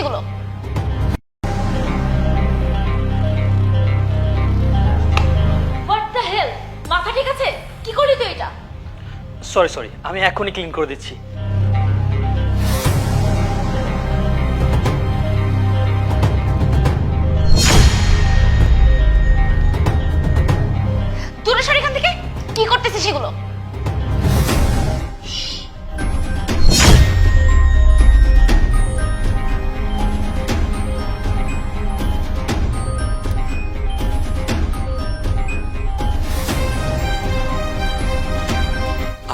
এগুলো হোয়াট মাথা ঠিক আছে? কি করলি তুই এটা? সরি সরি আমি এখনই ক্লিন করে দিচ্ছি। দূরে সর এখান থেকে। কি করতেছিস এগুলো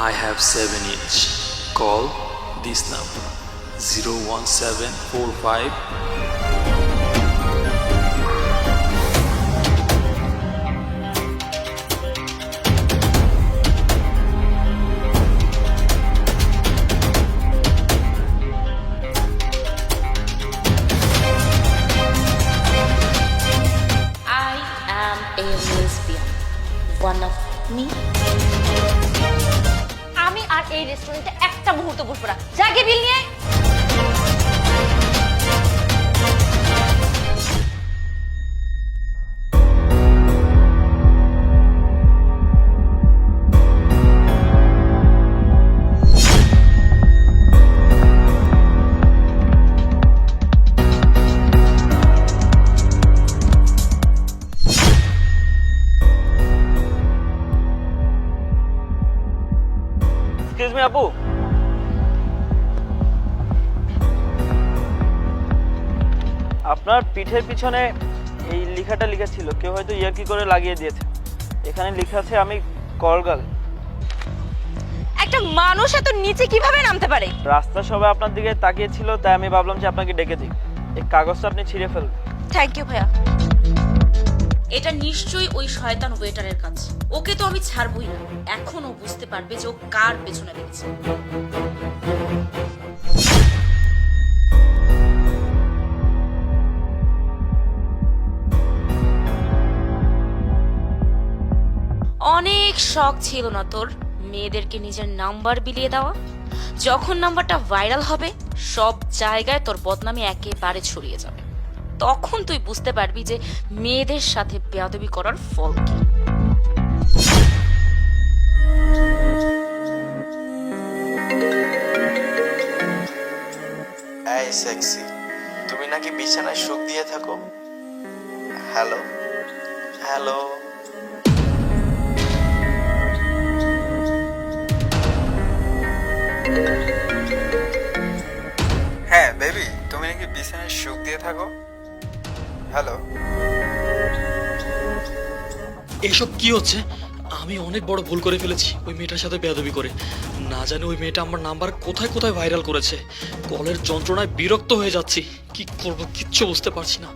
I have 7 inch. Call this number 01745 I am a lesbian. One of me. আর এই রেস্টুরেন্টে একটা মুহূর্ত বসবো না। যাকে বিল নিয়ে এক্সকিউজ মি আপু আপনার পিঠের পিছনে এই লেখাটা লেখা ছিল কেউ হয়তো ইয়ার্কি করে লাগিয়ে দিয়েছে। এখানে লেখা আছে আমি করগাল একটা মানুষ এত নিচে কীভাবে নামতে পারে? রাস্তা সবাই আপনার দিকে তাকিয়েছিল তাই আমি ভাবলাম যে আপনাকে ডেকে দিই। এই কাগজটা আপনি ছিঁড়ে ফেলুন। থ্যাংক ইউ ভাইয়া। এটা নিশ্চয়ই ওই শয়তান ওয়েটারের কাজ। ওকে তো আমি ছাড়বই না। এখনও বুঝতে পারবে যে ও কার পেছনে লেগেছে। অনেক শখ ছিল না তোর মেয়েদেরকে নিজের নাম্বার বিলিয়ে দেওয়া? যখন নাম্বারটা ভাইরাল হবে, সব জায়গায় তোর বদনামি একেবারে ছড়িয়ে যাবে। তখন তুই বুঝতে পারবি যে মেয়েদের সাথে বেয়াদবি করার ফল কি। সেক্সি তুমি নাকি বিছানায় সুখ দিয়ে থাকো? হ্যালো হ্যালো হ্যাঁ বেবি তুমি নাকি বিছানায় সুখ দিয়ে থাকো? হ্যালো। এসব কি হচ্ছে? আমি অনেক বড় ভুল করে ফেলেছি ওই মেয়েটার সাথে বেয়াদবি করে। না জানি ওই মেয়েটা আমার নাম্বার কোথায় কোথায় ভাইরাল করেছে। কলের যন্ত্রণায় বিরক্ত হয়ে যাচ্ছি। কি করব কিচ্ছু বুঝতে পারছি না।